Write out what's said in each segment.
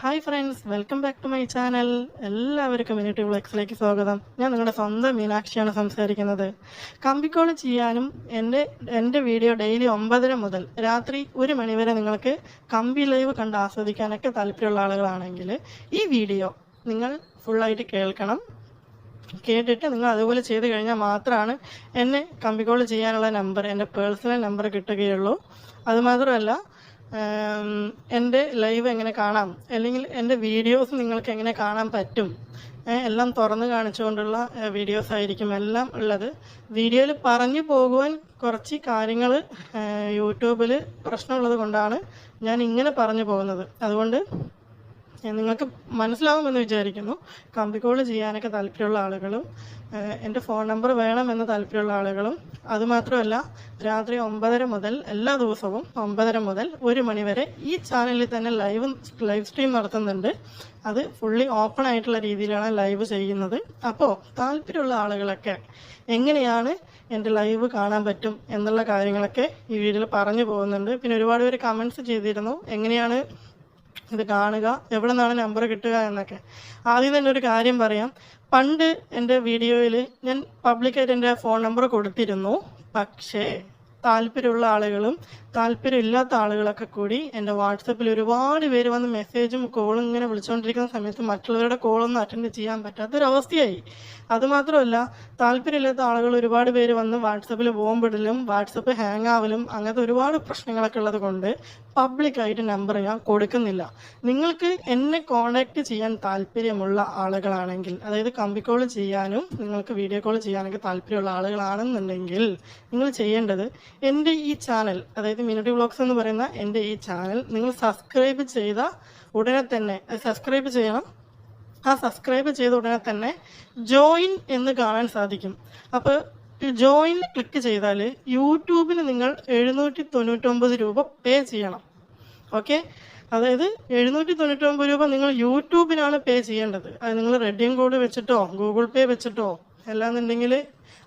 Hi friends welcome back to my channel എല്ലാവർക്കും minute വ്ളോഗ്സിലേക്ക് സ്വാഗതം. ഞാൻ നിങ്ങളുടെ സ്വന്തം മീനാക്ഷിയാണ് സംസാരിക്കുന്നത്. കമ്പിക്കോൾ ചെയ്യാനും എന്റെ എന്റെ വീഡിയോ ഡെയിലി ഒമ്പതര മുതൽ രാത്രി ഒരു മണിവരെ നിങ്ങൾക്ക് കമ്പി ലൈവ് കണ്ട് ആസ്വദിക്കാനൊക്കെ താല്പര്യമുള്ള ആളുകളാണെങ്കിൽ ഈ വീഡിയോ നിങ്ങൾ ഫുള്ളായിട്ട് കേൾക്കണം. കേട്ടിട്ട് നിങ്ങൾ അതുപോലെ ചെയ്ത് കഴിഞ്ഞാൽ മാത്രമാണ് എന്നെ കമ്പിക്കോൾ ചെയ്യാനുള്ള നമ്പർ എന്റെ പേഴ്സണൽ നമ്പർ കിട്ടുകയുള്ളൂ. അതുമാത്രമല്ല എന്റെ ലൈവ് എങ്ങനെ കാണാം? അല്ലെങ്കിൽ എന്റെ വീഡിയോസ് നിങ്ങൾക്ക് എങ്ങനെ കാണാൻ പറ്റും? എല്ലാം തുറന്ന് കാണിച്ചുകൊണ്ടുള്ള വീഡിയോസ് ആയിരിക്കും എല്ലാം ഉള്ളത്. വീഡിയോയിൽ പറഞ്ഞു പോകുവാൻ കുറച്ച് കാര്യങ്ങൾ യൂട്യൂബിൽ പ്രശ്നമുള്ളത് കൊണ്ടാണ് ഞാൻ ഇങ്ങനെ പറഞ്ഞു പോകുന്നത്. അതുകൊണ്ട് നിങ്ങൾക്ക് മനസ്സിലാവുമെന്ന് വിചാരിക്കുന്നു. കമ്പിക്കോൾ ചെയ്യാനൊക്കെ താല്പര്യമുള്ള ആളുകളും എന്റെ ഫോൺ നമ്പർ വേണമെന്ന് താല്പര്യമുള്ള ആളുകളും അതുമാത്രമല്ല രാത്രി ഒമ്പതര മുതൽ എല്ലാ ദിവസവും ഒമ്പതര മുതൽ ഒരു മണി വരെ ഈ ചാനലിൽ തന്നെ ലൈവ് ലൈവ് സ്ട്രീം നടത്തുന്നുണ്ട്. അത് ഫുള്ളി ഓപ്പൺ ആയിട്ടുള്ള രീതിയിലാണ് ലൈവ് ചെയ്യുന്നത്. അപ്പോൾ താല്പര്യമുള്ള ആളുകളൊക്കെ എങ്ങനെയാണ് എന്റെ ലൈവ് കാണാൻ പറ്റും എന്നുള്ള കാര്യങ്ങളൊക്കെ ഈ വീഡിയോയിൽ പറഞ്ഞു പോകുന്നുണ്ട്. പിന്നെ ഒരുപാട് പേര് കമൻസ് ചെയ്തിരുന്നു. എങ്ങനെയാണ് ഇത് കാണുക എവിടെ നിന്നാണ് നമ്പർ കിട്ടുക എന്നൊക്കെ. ആദ്യം തന്നെ ഒരു കാര്യം പറയാം. പണ്ട് എന്റെ വീഡിയോയിൽ ഞാൻ പബ്ലിക്കായിട്ട് എന്റെ ഫോൺ നമ്പർ കൊടുത്തിരുന്നു. പക്ഷേ താല്പര്യമുള്ള ആളുകളും താല്പര്യമില്ലാത്ത ആളുകളൊക്കെ കൂടി എന്റെ വാട്സപ്പിൽ ഒരുപാട് പേര് വന്ന് മെസ്സേജും കോളും ഇങ്ങനെ വിളിച്ചുകൊണ്ടിരിക്കുന്ന സമയത്ത് മറ്റുള്ളവരുടെ കോളൊന്നും അറ്റൻഡ് ചെയ്യാൻ പറ്റാത്തൊരവസ്ഥയായി. അതുമാത്രമല്ല താല്പര്യമില്ലാത്ത ആളുകൾ ഒരുപാട് പേര് വന്ന് വാട്സപ്പിൽ ബോംബിടലും വാട്സപ്പ് ഹാങ് ആവലും അങ്ങനത്തെ ഒരുപാട് പ്രശ്നങ്ങളൊക്കെ ഉള്ളത് കൊണ്ട് പബ്ലിക്കായിട്ട് നമ്പർ ഞാൻ കൊടുക്കുന്നില്ല. നിങ്ങൾക്ക് എന്നെ കോൺടാക്ട് ചെയ്യാൻ താല്പര്യമുള്ള ആളുകളാണെങ്കിൽ അതായത് കമ്പി കോൾ ചെയ്യാനും നിങ്ങൾക്ക് വീഡിയോ കോൾ ചെയ്യാനൊക്കെ താല്പര്യമുള്ള ആളുകളാണെന്നുണ്ടെങ്കിൽ നിങ്ങൾ ചെയ്യേണ്ടത് എന്റെ ഈ ചാനൽ അതായത് മിനിറ്റി വ്ളോഗ്സ് എന്ന് പറയുന്ന എന്റെ ഈ ചാനൽ നിങ്ങൾ സബ്സ്ക്രൈബ് ചെയ്ത ഉടനെ തന്നെ സബ്സ്ക്രൈബ് ചെയ്യണം. ആ സബ്സ്ക്രൈബ് ചെയ്ത ഉടനെ തന്നെ ജോയിൻ എന്ന് കാണാൻ സാധിക്കും. അപ്പോൾ ജോയിൻ ക്ലിക്ക് ചെയ്താൽ യൂട്യൂബിന് നിങ്ങൾ എഴുന്നൂറ്റി തൊണ്ണൂറ്റൊമ്പത് രൂപ പേ ചെയ്യണം. ഓക്കെ അതായത് എഴുന്നൂറ്റി തൊണ്ണൂറ്റൊമ്പത് രൂപ നിങ്ങൾ യൂട്യൂബിനാണ് പേ ചെയ്യേണ്ടത്. അത് നിങ്ങൾ റെഡിയം കോഡ് വെച്ചിട്ടോ ഗൂഗിൾ പേ വെച്ചിട്ടോ അല്ലാന്നുണ്ടെങ്കിൽ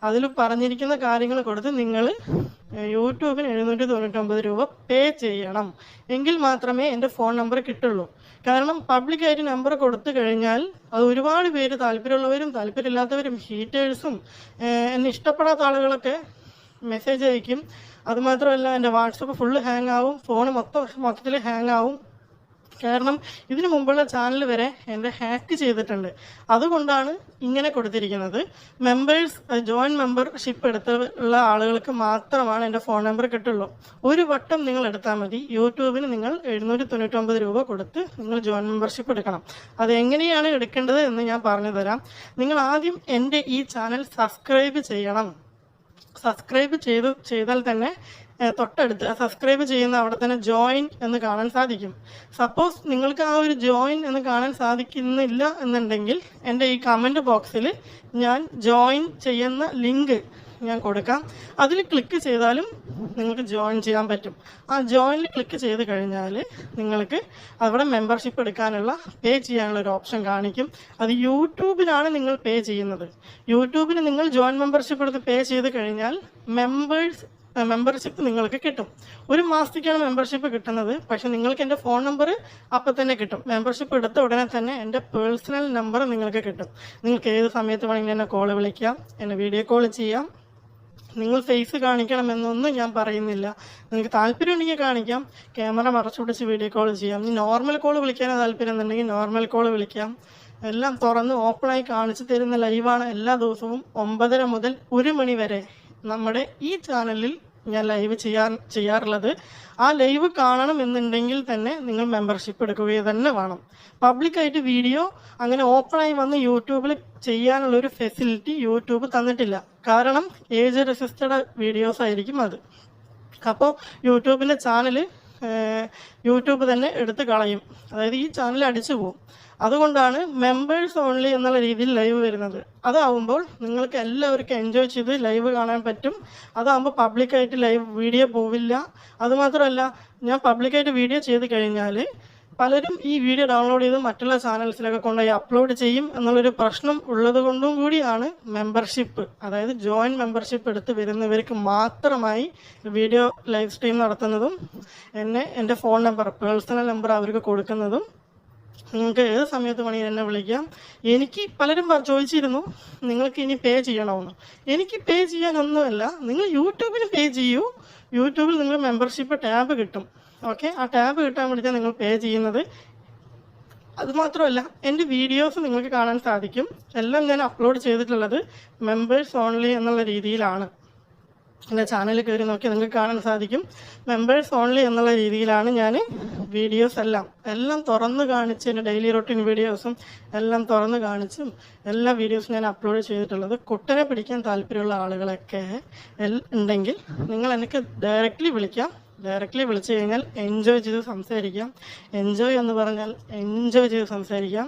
അതിൽ പറഞ്ഞിരിക്കുന്ന കാര്യങ്ങൾ കൊടുത്ത് നിങ്ങൾ യൂട്യൂബിന് എഴുന്നൂറ്റി തൊണ്ണൂറ്റൊമ്പത് രൂപ പേ ചെയ്യണം. എങ്കിൽ മാത്രമേ എന്റെ ഫോൺ നമ്പർ കിട്ടുള്ളൂ. കാരണം പബ്ലിക് പബ്ലിക്കായിട്ട് നമ്പർ കൊടുത്തു കഴിഞ്ഞാൽ അത് ഒരുപാട് പേര് താല്പര്യമുള്ളവരും താല്പര്യമില്ലാത്തവരും ഹീറ്റേഴ്സും എന്നെ ഇഷ്ടപ്പെടാത്ത ആളുകളൊക്കെ മെസ്സേജ് അയക്കും. അതുമാത്രമല്ല എന്റെ വാട്സപ്പ് ഫുള്ള് ഹാങ് ആവും. ഫോൺ മൊത്തം മൊത്തത്തിൽ ഹാങ് ആവും. കാരണം ഇതിനു മുമ്പുള്ള ചാനൽ വരെ എന്റെ ഹാക്ക് ചെയ്തിട്ടുണ്ട്. അതുകൊണ്ടാണ് ഇങ്ങനെ കൊടുത്തിരിക്കുന്നത്. മെമ്പേഴ്സ് ജോയിൻ മെമ്പർഷിപ്പ് എടുത്തുള്ള ആളുകൾക്ക് മാത്രമാണ് എന്റെ ഫോൺ നമ്പർ കിട്ടുള്ളൂ. ഒരു വട്ടം നിങ്ങൾ എടുത്താൽ മതി. യൂട്യൂബിന് നിങ്ങൾ എഴുന്നൂറ്റി തൊണ്ണൂറ്റൊമ്പത് രൂപ കൊടുത്ത് നിങ്ങൾ ജോയിൻ മെമ്പർഷിപ്പ് എടുക്കണം. അത് എങ്ങനെയാണ് എടുക്കേണ്ടത് എന്ന് ഞാൻ പറഞ്ഞു തരാം. നിങ്ങൾ ആദ്യം എന്റെ ഈ ചാനൽ സബ്സ്ക്രൈബ് ചെയ്യണം. സബ്സ്ക്രൈബ് ചെയ്ത് ചെയ്താൽ തന്നെ തൊട്ടടുത്ത്. സബ്സ്ക്രൈബ് ചെയ്യുന്ന അവിടെ തന്നെ ജോയിൻ എന്ന് കാണാൻ സാധിക്കും. സപ്പോസ് നിങ്ങൾക്ക് ആ ഒരു ജോയിൻ എന്ന് കാണാൻ സാധിക്കുന്നില്ല എന്നുണ്ടെങ്കിൽ എന്റെ ഈ കമന്റ് ബോക്സിൽ ഞാൻ ജോയിൻ ചെയ്യുന്ന ലിങ്ക് ഞാൻ കൊടുക്കാം. അതിൽ ക്ലിക്ക് ചെയ്താലും നിങ്ങൾക്ക് ജോയിൻ ചെയ്യാൻ പറ്റും. ആ ജോയിനിൽ ക്ലിക്ക് ചെയ്ത് കഴിഞ്ഞാൽ നിങ്ങൾക്ക് അവിടെ മെമ്പർഷിപ്പ് എടുക്കാനുള്ള പേ ചെയ്യാനുള്ള ഒരു ഓപ്ഷൻ കാണിക്കും. അത് യൂട്യൂബിലാണ് നിങ്ങൾ പേ ചെയ്യുന്നത്. യൂട്യൂബിന് നിങ്ങൾ ജോയിൻ മെമ്പർഷിപ്പ് എടുത്ത് പേ ചെയ്ത് കഴിഞ്ഞാൽ മെമ്പേഴ്സ് മെമ്പർഷിപ്പ് നിങ്ങൾക്ക് കിട്ടും. ഒരു മാസത്തേക്കാണ് മെമ്പർഷിപ്പ് കിട്ടുന്നത്. പക്ഷെ നിങ്ങൾക്ക് എന്റെ ഫോൺ നമ്പർ അപ്പം തന്നെ കിട്ടും. മെമ്പർഷിപ്പ് എടുത്ത ഉടനെ തന്നെ എന്റെ പേഴ്സണൽ നമ്പർ നിങ്ങൾക്ക് കിട്ടും. നിങ്ങൾക്ക് ഏത് സമയത്ത് വേണമെങ്കിലും എന്നെ കോൾ വിളിക്കാം എന്നെ വീഡിയോ കോൾ ചെയ്യാം. നിങ്ങൾ ഫേസ് കാണിക്കണമെന്നൊന്നും ഞാൻ പറയുന്നില്ല. നിങ്ങൾക്ക് താല്പര്യം ഉണ്ടെങ്കിൽ കാണിക്കാം. ക്യാമറ മറച്ചു പിടിച്ച് വീഡിയോ കോൾ ചെയ്യാം. ഇനി നോർമൽ കോൾ വിളിക്കാനാണ് താല്പര്യം എന്നുണ്ടെങ്കിൽ നോർമൽ കോൾ വിളിക്കാം. എല്ലാം തുറന്ന് ഓപ്പണായി കാണിച്ചു തരുന്ന ലൈവാണ് എല്ലാ ദിവസവും ഒമ്പതര മുതൽ ഒരു മണി വരെ നമ്മുടെ ഈ ചാനലിൽ ഞാൻ ലൈവ് ചെയ്യാൻ ചെയ്യാറുള്ളത്. ആ ലൈവ് കാണണം എന്നുണ്ടെങ്കിൽ തന്നെ നിങ്ങൾ മെമ്പർഷിപ്പ് എടുക്കുകയും തന്നെ വേണം. പബ്ലിക്കായിട്ട് വീഡിയോ അങ്ങനെ ഓപ്പണായി വന്ന് യൂട്യൂബിൽ ചെയ്യാനുള്ള ഒരു ഫെസിലിറ്റി യൂട്യൂബ് തന്നിട്ടില്ല. കാരണം ഏജ് റെസിസ്റ്റഡ് വീഡിയോസ് ആയിരിക്കും അത്. അപ്പോൾ യൂട്യൂബിന്റെ ചാനൽ യൂട്യൂബ് തന്നെ എടുത്ത് കളയും. അതായത് ഈ ചാനൽ അടിച്ചു പോകും അതുകൊണ്ടാണ് മെമ്പേഴ്സ് ഓൺലി എന്നുള്ള രീതിയിൽ ലൈവ് വരുന്നത്. അതാവുമ്പോൾ നിങ്ങൾക്ക് എല്ലാവർക്കും എൻജോയ് ചെയ്ത് ലൈവ് കാണാൻ പറ്റും. അതാവുമ്പോൾ പബ്ലിക്കായിട്ട് ലൈവ് വീഡിയോ പോവില്ല. അതുമാത്രമല്ല ഞാൻ പബ്ലിക്കായിട്ട് വീഡിയോ ചെയ്ത് കഴിഞ്ഞാൽ പലരും ഈ വീഡിയോ ഡൗൺലോഡ് ചെയ്ത് മറ്റുള്ള ചാനൽസിലൊക്കെ കൊണ്ടുപോയി അപ്ലോഡ് ചെയ്യും എന്നുള്ളൊരു പ്രശ്നം ഉള്ളത് കൊണ്ടും കൂടിയാണ് മെമ്പർഷിപ്പ് അതായത് ജോയിൻ മെമ്പർഷിപ്പ് എടുത്ത് വരുന്നവർക്ക് മാത്രമായി വീഡിയോ ലൈവ് സ്ട്രീം നടത്തുന്നതും എന്നെ എന്റെ ഫോൺ നമ്പർ പേഴ്സണൽ നമ്പർ അവർക്ക് കൊടുക്കുന്നതും നിങ്ങൾക്ക് ഏത് സമയത്ത് വേണമെങ്കിൽ എന്നെ വിളിക്കാം. എനിക്ക് പലരും ചോദിച്ചിരുന്നു നിങ്ങൾക്ക് ഇനി പേ ചെയ്യണമെന്ന് എനിക്ക് പേ ചെയ്യാനൊന്നുമല്ല നിങ്ങൾ യൂട്യൂബിന് പേ ചെയ്യൂ. യൂട്യൂബിൽ നിങ്ങൾ മെമ്പർഷിപ്പ് ടാബ് കിട്ടും. ഓക്കെ ആ ടാബ് കിട്ടാൻ വേണ്ടിയിട്ടാണ് നിങ്ങൾ പേ ചെയ്യുന്നത്. അതുമാത്രമല്ല എന്റെ വീഡിയോസ് നിങ്ങൾക്ക് കാണാൻ സാധിക്കും. എല്ലാം ഞാൻ അപ്ലോഡ് ചെയ്തിട്ടുള്ളത് മെമ്പേഴ്സ് ഓൺലി എന്നുള്ള രീതിയിലാണ്. എന്റെ ചാനലിൽ കയറി നോക്കി നിങ്ങൾക്ക് കാണാൻ സാധിക്കും. മെമ്പേഴ്സ് ഓൺലി എന്നുള്ള രീതിയിലാണ് ഞാൻ വീഡിയോസ് എല്ലാം. എല്ലാം തുറന്ന് കാണിച്ച് എന്റെ ഡെയിലി റൊട്ടീൻ വീഡിയോസും എല്ലാം തുറന്ന് കാണിച്ചും എല്ലാ വീഡിയോസും ഞാൻ അപ്ലോഡ് ചെയ്തിട്ടുള്ളത് കുട്ടനെ പിടിക്കാൻ താല്പര്യമുള്ള ആളുകളൊക്കെ ഉണ്ടെങ്കിൽ നിങ്ങൾ എനിക്ക് ഡയറക്റ്റ്ലി വിളിക്കാം. ഡയറക്റ്റ്ലി വിളിച്ചു കഴിഞ്ഞാൽ എൻജോയ് ചെയ്ത് സംസാരിക്കാം. എൻജോയ് എന്ന് പറഞ്ഞാൽ എൻജോയ് ചെയ്ത് സംസാരിക്കാം.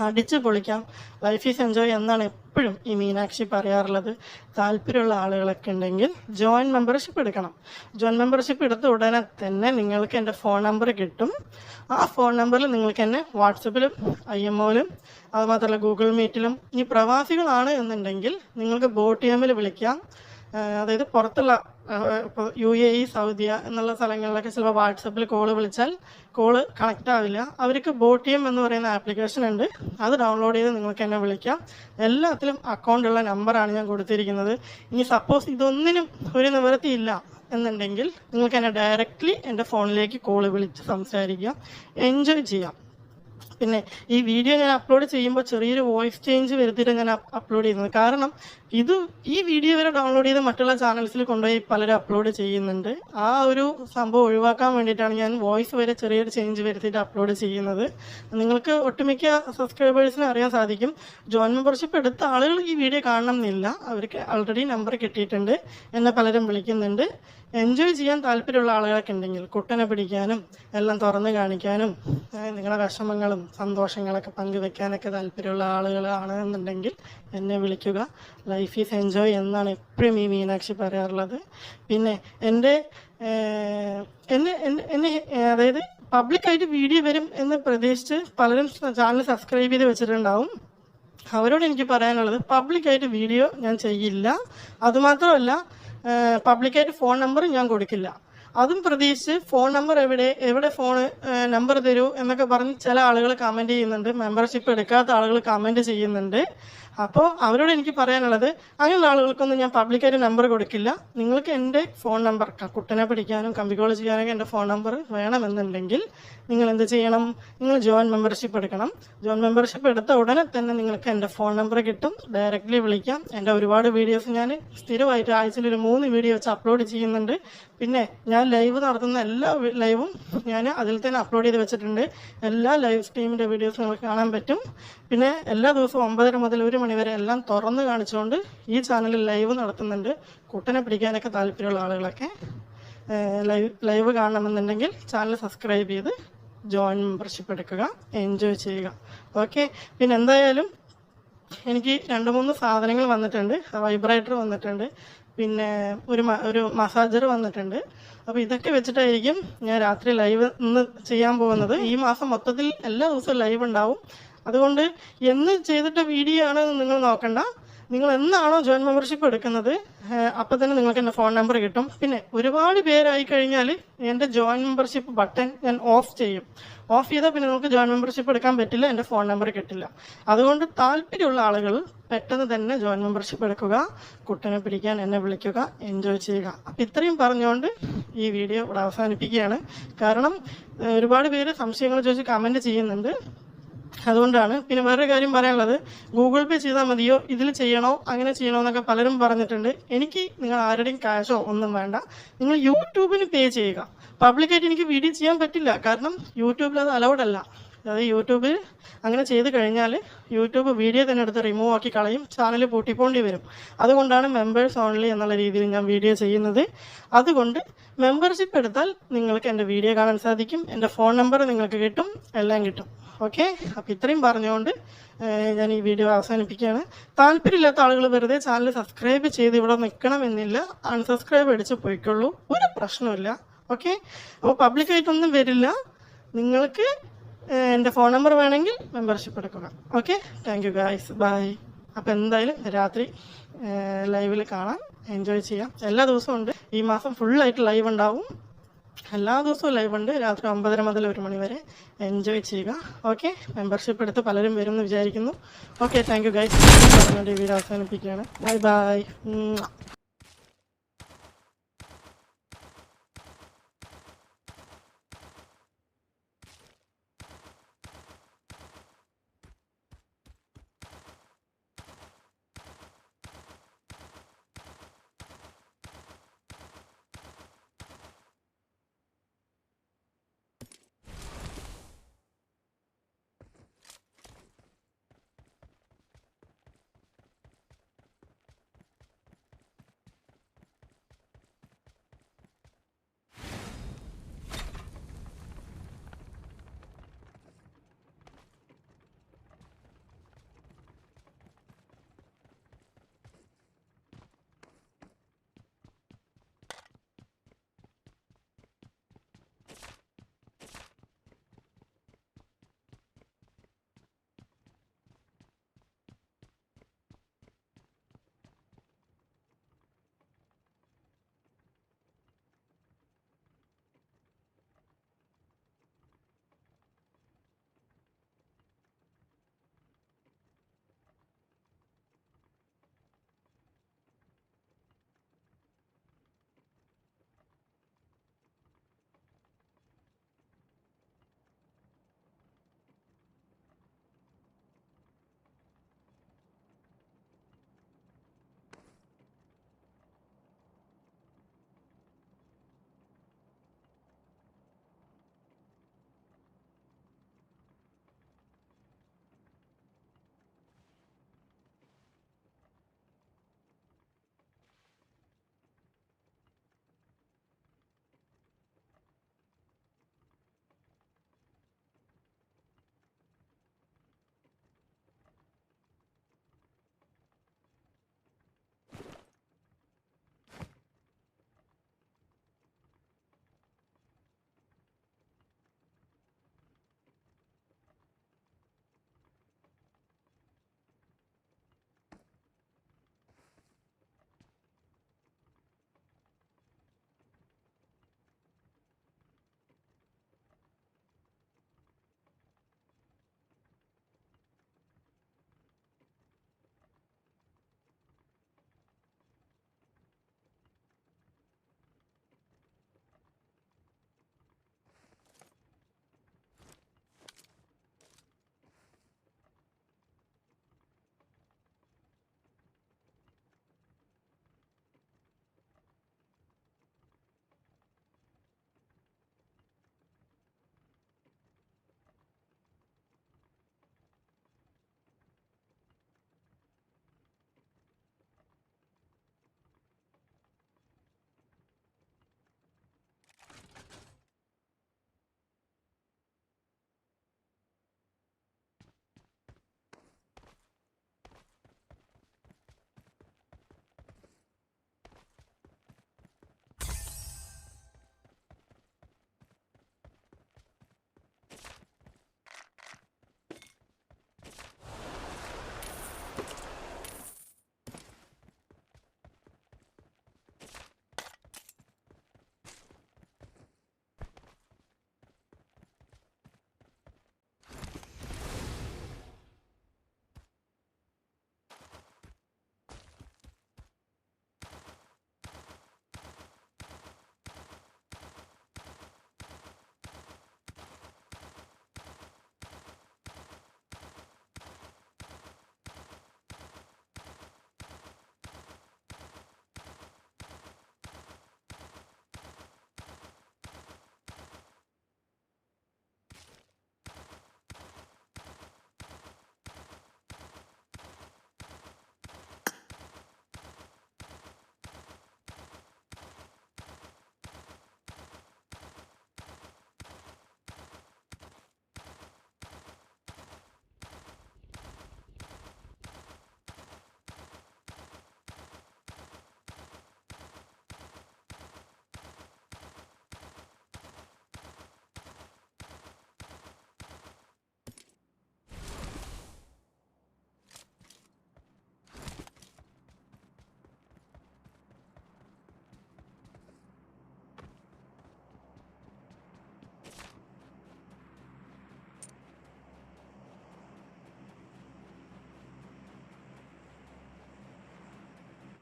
അടിച്ച് പൊളിക്കാം. ലൈഫ് ഈസ് എൻജോയ് എന്നാണ് എപ്പോഴും ഈ മീനാക്ഷി പറയാറുള്ളത്. താല്പര്യമുള്ള ആളുകളൊക്കെ ഉണ്ടെങ്കിൽ ജോയിൻ മെമ്പർഷിപ്പ് എടുക്കണം. ജോയിൻ മെമ്പർഷിപ്പ് എടുത്ത ഉടനെ തന്നെ നിങ്ങൾക്ക് എന്റെ ഫോൺ നമ്പർ കിട്ടും. ആ ഫോൺ നമ്പറിൽ നിങ്ങൾക്ക് എന്നെ വാട്സപ്പിലും ഐ എം ഒയിലും അതുമാത്രമല്ല ഗൂഗിൾ മീറ്റിലും ഈ പ്രവാസികളാണ് എന്നുണ്ടെങ്കിൽ നിങ്ങൾക്ക് ബോട്ട് എമ്മിൽ വിളിക്കാം. അതായത് പുറത്തുള്ള ഇപ്പോൾ യു എ ഇ സൗദിയ എന്നുള്ള സ്ഥലങ്ങളിലൊക്കെ ചിലപ്പോൾ വാട്സപ്പിൽ കോൾ വിളിച്ചാൽ കോൾ കണക്റ്റ് ആവില്ല. അവർക്ക് ബോട്ടിയം എന്ന് പറയുന്ന ആപ്ലിക്കേഷൻ ഉണ്ട്. അത് ഡൗൺലോഡ് ചെയ്ത് നിങ്ങൾക്ക് എന്നെ വിളിക്കാം. എല്ലാത്തിലും അക്കൗണ്ടുള്ള നമ്പറാണ് ഞാൻ കൊടുത്തിരിക്കുന്നത്. ഇനി സപ്പോസ് ഇതൊന്നിനും ഒരു നിവൃത്തിയില്ല എന്നുണ്ടെങ്കിൽ നിങ്ങൾക്ക് എന്നെ ഡയറക്റ്റ്ലി എന്റെ ഫോണിലേക്ക് കോൾ വിളിച്ച് സംസാരിക്കാം. എൻജോയ് ചെയ്യാം. പിന്നെ ഈ വീഡിയോ ഞാൻ അപ്ലോഡ് ചെയ്യുമ്പോൾ ചെറിയൊരു വോയിസ് ചേഞ്ച് വരുത്തിയിട്ട് ഞാൻ അപ്ലോഡ് ചെയ്യുന്നത് കാരണം ഇത് ഈ വീഡിയോ വരെ ഡൗൺലോഡ് ചെയ്ത് മറ്റുള്ള ചാനൽസിൽ കൊണ്ടുപോയി പലരും അപ്ലോഡ് ചെയ്യുന്നുണ്ട്. ആ ഒരു സംഭവം ഒഴിവാക്കാൻ വേണ്ടിയിട്ടാണ് ഞാൻ വോയിസ് വരെ ചെറിയൊരു ചേഞ്ച് വരുത്തിയിട്ട് അപ്ലോഡ് ചെയ്യുന്നത്. നിങ്ങൾക്ക് ഒട്ടുമിക്ക സബ്സ്ക്രൈബേഴ്സിന് അറിയാൻ സാധിക്കും. ജോയിൻ മെമ്പർഷിപ്പ് എടുത്ത ആളുകൾ ഈ വീഡിയോ കാണണം എന്നില്ല അവർക്ക് ഓൾറെഡി നമ്പർ കിട്ടിയിട്ടുണ്ട് എന്നെ പലരും വിളിക്കുന്നുണ്ട്. എൻജോയ് ചെയ്യാൻ താല്പര്യമുള്ള ആളുകളൊക്കെ ഉണ്ടെങ്കിൽ കുട്ടനെ പിടിക്കാനും എല്ലാം തുറന്ന് കാണിക്കാനും നിങ്ങളുടെ വിഷമങ്ങളും സന്തോഷങ്ങളൊക്കെ പങ്കുവെക്കാനൊക്കെ താല്പര്യമുള്ള ആളുകളാണ് എന്നുണ്ടെങ്കിൽ എന്നെ വിളിക്കുക. ലൈഫ് ഈസ് എൻജോയ് എന്നാണ് എപ്പോഴും ഈ മീനാക്ഷി പറയാറുള്ളത്. പിന്നെ എന്റെ എന്നെ- എന്നെ അതായത് പബ്ലിക്കായിട്ട് വീഡിയോ വരും എന്ന് പ്രതീക്ഷിച്ച് പലരും ചാനൽ സബ്സ്ക്രൈബ് ചെയ്ത് വെച്ചിട്ടുണ്ടാവും. അവരോട് എനിക്ക് പറയാനുള്ളത് പബ്ലിക്കായിട്ട് വീഡിയോ ഞാൻ ചെയ്യില്ല. അതുമാത്രമല്ല പബ്ലിക്കായിട്ട് ഫോൺ നമ്പർ ഞാൻ കൊടുക്കില്ല. അതും പ്രതീക്ഷിച്ച് ഫോൺ നമ്പർ എവിടെ എവിടെ ഫോൺ നമ്പർ തരൂ എന്നൊക്കെ പറഞ്ഞ് ചില ആളുകൾ കമന്റ് ചെയ്യുന്നുണ്ട്. മെമ്പർഷിപ്പ് എടുക്കാത്ത ആളുകൾ കമന്റ് ചെയ്യുന്നുണ്ട്. അപ്പോൾ അവരോട് എനിക്ക് പറയാനുള്ളത് അങ്ങനെയുള്ള ആളുകൾക്കൊന്നും ഞാൻ പബ്ലിക്കായിട്ട് നമ്പർ കൊടുക്കില്ല. നിങ്ങൾക്ക് എന്റെ ഫോൺ നമ്പർ കുട്ടനെ പിടിക്കാനും കമ്പിക്കോൾ ചെയ്യാനൊക്കെ എന്റെ ഫോൺ നമ്പർ വേണമെന്നുണ്ടെങ്കിൽ നിങ്ങൾ എന്ത് ചെയ്യണം? നിങ്ങൾ ജോയിൻ മെമ്പർഷിപ്പ് എടുക്കണം. ജോയിൻ മെമ്പർഷിപ്പ് എടുത്ത ഉടനെ തന്നെ നിങ്ങൾക്ക് എന്റെ ഫോൺ നമ്പർ കിട്ടും. ഡയറക്റ്റ്ലി വിളിക്കാം. എന്റെ ഒരുപാട് വീഡിയോസ് ഞാൻ സ്ഥിരമായിട്ട് ആഴ്ചയിൽ ഒരു മൂന്ന് വീഡിയോ വെച്ച് അപ്ലോഡ് ചെയ്യുന്നുണ്ട്. പിന്നെ ഞാൻ ലൈവ് നടത്തുന്ന എല്ലാ ലൈവും ഞാൻ അതിൽ തന്നെ അപ്ലോഡ് ചെയ്ത് വെച്ചിട്ടുണ്ട്. എല്ലാ ലൈവ് സ്ട്രീമിന്റെ വീഡിയോസ് നിങ്ങൾക്ക് കാണാൻ പറ്റും. പിന്നെ എല്ലാ ദിവസവും ഒമ്പതര മുതൽ ഒരു മണിവരെ എല്ലാം തുറന്ന് കാണിച്ചുകൊണ്ട് ഈ ചാനലിൽ ലൈവ് നടത്തുന്നുണ്ട്. കുട്ടനെ പിടിക്കാനൊക്കെ താല്പര്യമുള്ള ആളുകളൊക്കെ. ലൈവ് ലൈവ് കാണണമെന്നുണ്ടെങ്കിൽ ചാനൽ സബ്സ്ക്രൈബ് ചെയ്ത് ജോയിൻ മെമ്പർഷിപ്പ് എടുക്കുക. എൻജോയ് ചെയ്യുക. ഓക്കെ പിന്നെ എന്തായാലും എനിക്ക് രണ്ട് മൂന്ന് സാധനങ്ങൾ വന്നിട്ടുണ്ട്. വൈബ്രേറ്റർ വന്നിട്ടുണ്ട്. പിന്നെ ഒരു ഒരു മസാജർ വന്നിട്ടുണ്ട്. അപ്പോൾ ഇതൊക്കെ വെച്ചിട്ടായിരിക്കും ഞാൻ രാത്രി ലൈവ് ഇന്ന് ചെയ്യാൻ പോകുന്നത്. ഈ മാസം മൊത്തത്തിൽ എല്ലാ ദിവസവും ലൈവ് ഉണ്ടാവും. അതുകൊണ്ട് എന്ന് ചെയ്തിട്ട വീഡിയോ ആണ് നിങ്ങൾ നോക്കണ്ട. നിങ്ങൾ എന്നാണോ ജോയിൻ മെമ്പർഷിപ്പ് എടുക്കുന്നത് അപ്പൊ അപ്പോൾ തന്നെ നിങ്ങൾക്ക് എന്റെ ഫോൺ നമ്പർ കിട്ടും. പിന്നെ ഒരുപാട് പേരായി കഴിഞ്ഞാൽ എന്റെ ജോയിൻ മെമ്പർഷിപ്പ് ബട്ടൺ ഞാൻ ഓഫ് ചെയ്യും. ഓഫ് ചെയ്താൽ പിന്നെ നിങ്ങൾക്ക് ജോയിൻ മെമ്പർഷിപ്പ് എടുക്കാൻ പറ്റില്ല എന്റെ ഫോൺ നമ്പർ കിട്ടില്ല. അതുകൊണ്ട് താല്പര്യമുള്ള ആളുകൾ പെട്ടെന്ന് തന്നെ ജോയിൻ മെമ്പർഷിപ്പ് എടുക്കുക കുട്ടനെ പിടിക്കാൻ എന്നെ വിളിക്കുക എൻജോയ് ചെയ്യുക. അപ്പം ഇത്രയും പറഞ്ഞുകൊണ്ട് ഈ വീഡിയോ ഇവിടെ അവസാനിപ്പിക്കുകയാണ്. കാരണം ഒരുപാട് പേര് സംശയങ്ങൾ ചോദിച്ച് കമന്റ് ചെയ്യുന്നുണ്ട്. അതുകൊണ്ടാണ് പിന്നെ വേറൊരു കാര്യം പറയാനുള്ളത്. ഗൂഗിൾ പേ ചെയ്താൽ മതിയോ? ഇതിൽ ചെയ്യണോ? അങ്ങനെ ചെയ്യണോ എന്നൊക്കെ പലരും പറഞ്ഞിട്ടുണ്ട്. എനിക്ക് നിങ്ങൾ ആരുടെയും ക്യാഷോ ഒന്നും വേണ്ട. നിങ്ങൾ യൂട്യൂബിന് പേ ചെയ്യുക. പബ്ലിക്കായിട്ട് എനിക്ക് വീഡിയോ ചെയ്യാൻ പറ്റില്ല. കാരണം യൂട്യൂബിൽ അത് അലൗഡ് അല്ല. അതായത് യൂട്യൂബിൽ അങ്ങനെ ചെയ്ത് കഴിഞ്ഞാൽ യൂട്യൂബ് വീഡിയോ തന്നെ എടുത്ത് റിമൂവ് ആക്കി കളയും ചാനൽ പൂട്ടിപ്പോണ്ടി വരും. അതുകൊണ്ടാണ് മെമ്പേഴ്സ് ഓൺലി എന്നുള്ള രീതിയിൽ ഞാൻ വീഡിയോ ചെയ്യുന്നത്. അതുകൊണ്ട് മെമ്പർഷിപ്പ് എടുത്താൽ നിങ്ങൾക്ക് എന്റെ വീഡിയോ കാണാൻ സാധിക്കും എന്റെ ഫോൺ നമ്പർ നിങ്ങൾക്ക് കിട്ടും എല്ലാം കിട്ടും. ഓക്കെ അപ്പോൾ ഇത്രയും പറഞ്ഞുകൊണ്ട് ഞാൻ ഈ വീഡിയോ അവസാനിപ്പിക്കുകയാണ്. താല്പര്യമില്ലാത്ത ആളുകൾ വെറുതെ ചാനൽ സബ്സ്ക്രൈബ് ചെയ്ത് ഇവിടെ നിൽക്കണമെന്നില്ല. അൺസബ്സ്ക്രൈബ് അടിച്ച് പോയിക്കൊള്ളൂ. ഒരു പ്രശ്നമില്ല ഓക്കെ അപ്പോൾ പബ്ലിക്കായിട്ടൊന്നും വരില്ല. നിങ്ങൾക്ക് എന്റെ ഫോൺ നമ്പർ വേണമെങ്കിൽ മെമ്പർഷിപ്പ് എടുക്കുക. Okay thank you guys bye അപ്പോൾ എന്തായാലും രാത്രി ലൈവിൽ കാണാം. എൻജോയ് ചെയ്യാം. എല്ലാ ദിവസവും ഉണ്ട്. ഈ മാസം ഫുള്ളായിട്ട് ലൈവ് ഉണ്ടാവും. എല്ലാ ദിവസവും ലൈവ് ഉണ്ട്. രാത്രി ഒമ്പതര മുതൽ ഒരു മണി വരെ എൻജോയ് ചെയ്യുക. ഓക്കെ മെമ്പർഷിപ്പ് എടുത്ത് പലരും വരും എന്ന് വിചാരിക്കുന്നു. Okay thank you guys video അവസാനിപ്പിക്കുകയാണ്. Bye bye